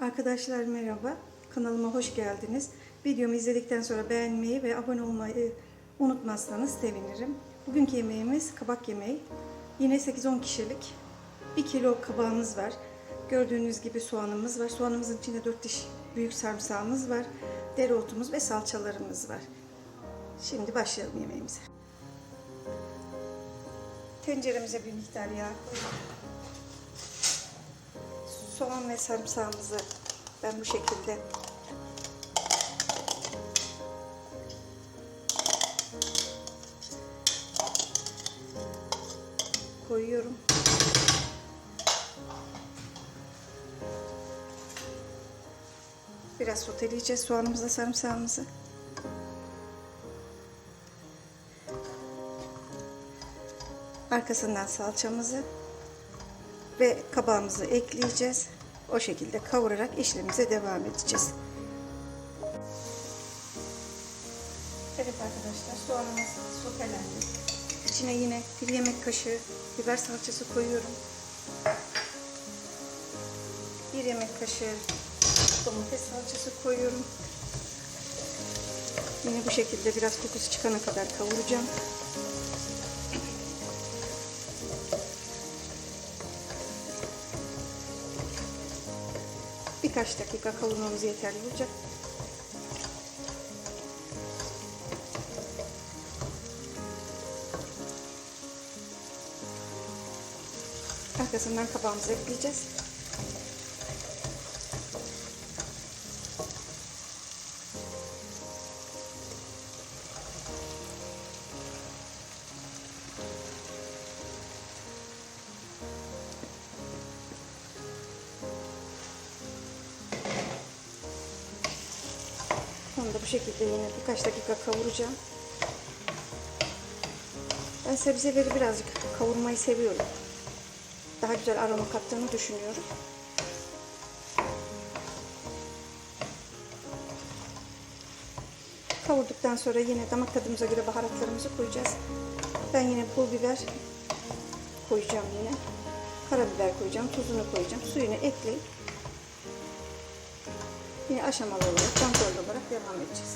Arkadaşlar merhaba. Kanalıma hoş geldiniz. Videomu izledikten sonra beğenmeyi ve abone olmayı unutmazsanız sevinirim. Bugünkü yemeğimiz kabak yemeği. Yine 8-10 kişilik 1 kilo kabağımız var. Gördüğünüz gibi soğanımız var. Soğanımızın içinde 4 diş büyük sarımsağımız var. Dereotumuz ve salçalarımız var. Şimdi başlayalım yemeğimize. Tenceremize bir miktar yağ koyalım. Soğan ve sarımsağımızı ben bu şekilde koyuyorum. Biraz soteleyeceğiz soğanımızla sarımsağımızı. Arkasından salçamızı ve kabağımızı ekleyeceğiz. O şekilde kavurarak işlemimize devam edeceğiz. Evet arkadaşlar soğanımız sotelendi. İçine yine bir yemek kaşığı biber salçası koyuyorum. Bir yemek kaşığı domates salçası koyuyorum. Yine bu şekilde biraz kokusu çıkana kadar kavuracağım. Birkaç dakika kavurmamız yeterli olacak. Arkasından kabağımızı ekleyeceğiz. Onu da bu şekilde yine birkaç dakika kavuracağım. Ben sebzeleri birazcık kavurmayı seviyorum. Daha güzel aroma kattığını düşünüyorum. Kavurduktan sonra yine damak tadımıza göre baharatlarımızı koyacağız. Ben yine pul biber koyacağım yine. Karabiber koyacağım, tuzunu koyacağım. Suyunu ekleyip Yine aşamalı olarak, kontrollü olarak devam edeceğiz.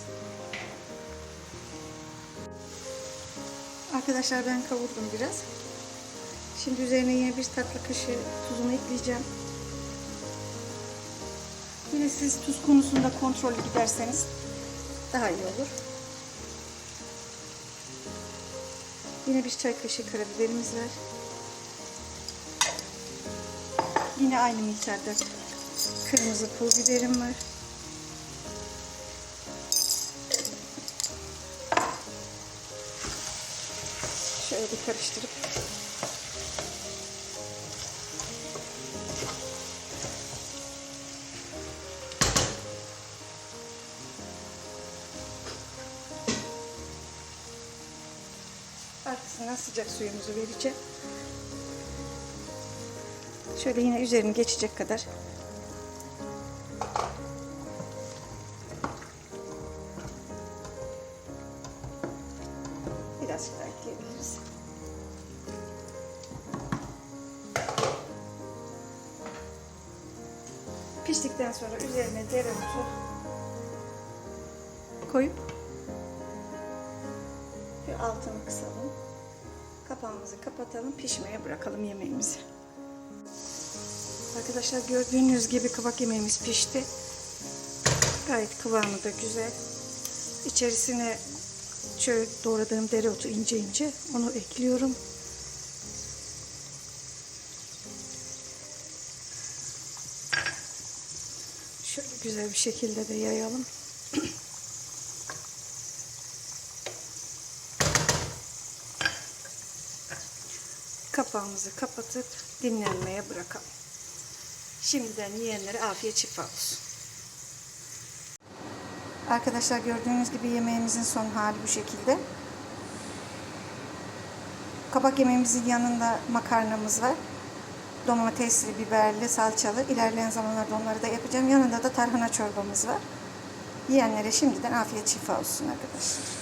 Arkadaşlar ben kavurdum biraz. Şimdi üzerine yine bir tatlı kaşığı tuzunu ekleyeceğim. Yine siz tuz konusunda kontrollü giderseniz daha iyi olur. Yine bir çay kaşığı karabiberimiz var. Yine aynı miktarda kırmızı pul biberim var. Bir karıştırıp arkasından sıcak suyumuzu vereceğim. Şöyle yine üzerini geçecek kadar Piştikten sonra üzerine dereotu koyup bir altını kısalım. Kapağımızı kapatalım. Pişmeye bırakalım yemeğimizi. Arkadaşlar gördüğünüz gibi kabak yemeğimiz pişti. Gayet kıvamı da güzel. İçerisine şöyle doğradığım dereotu ince ince onu ekliyorum. Şöyle güzel bir şekilde de yayalım. Kapağımızı kapatıp dinlenmeye bırakalım. Şimdiden yiyenlere afiyet şifa olsun. Arkadaşlar gördüğünüz gibi yemeğimizin son hali bu şekilde. Kabak yemeğimizin yanında makarnamız var. Domatesli, biberli, salçalı. İlerleyen zamanlarda onları da yapacağım. Yanında da tarhana çorbamız var. Yiyenlere şimdiden afiyet şifa olsun arkadaşlar.